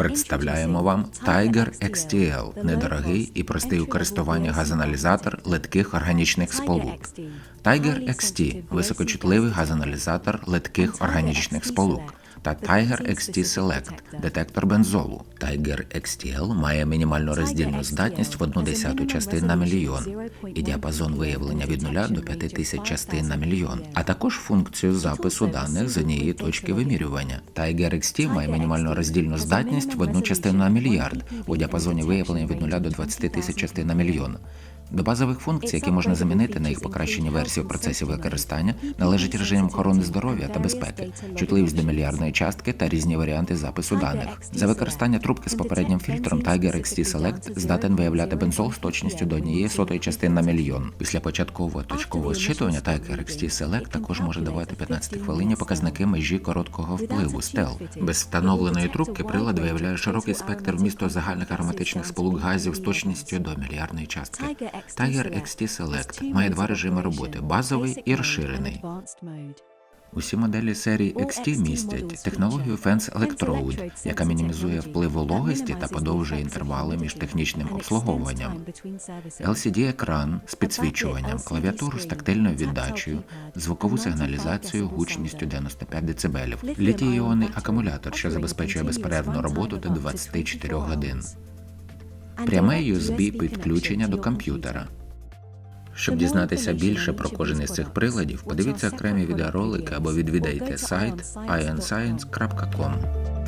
Представляємо вам Tiger XTL – недорогий і простий у користуванні газоаналізатор литких органічних сполук. Tiger XT – високочутливий газоаналізатор литких органічних сполук. Та Tiger XT Select – детектор бензолу. Tiger XTL має мінімальну роздільну здатність в одну десяту частин на мільйон. і діапазон виявлення від 0 до 5000 частин на мільйон, а також функцію запису даних з однієї точки вимірювання. Tiger XT має мінімальну роздільну здатність в одну частину на мільярд. У діапазоні виявлення від 0 до 20 тисяч частин на мільйон. До базових функцій, які можна замінити на їх покращені версії в процесі використання, належить режим охорони здоров'я та безпеки, чутливість до мільярдної частки та різні варіанти запису даних. За використання трубки з попереднім фільтром Tiger XT Select здатен виявляти бензол з точністю до однієї сотої частин на мільйон. Після початкового точкового зчитування Tiger XT Select також може давати 15 хвилині показники межі короткого впливу STEL. Без встановленої трубки прилад виявляє широкий спектр вмісту загальних ароматичних сполук газів з точністю до мільярдної частки. Tiger XT Select має два режими роботи базовий і розширений. Усі моделі серії XT містять технологію Fence Electrode, яка мінімізує вплив вологості та подовжує інтервали між технічним обслуговуванням. LCD-екран з підсвічуванням, клавіатуру з тактильною віддачею, звукову сигналізацію гучністю 95 дБ, літій-іонний акумулятор, що забезпечує безперервну роботу до 24 годин, пряме USB підключення до комп'ютера. Щоб дізнатися більше про кожен із цих приладів, подивіться окремі відеоролики або відвідайте сайт ionscience.com.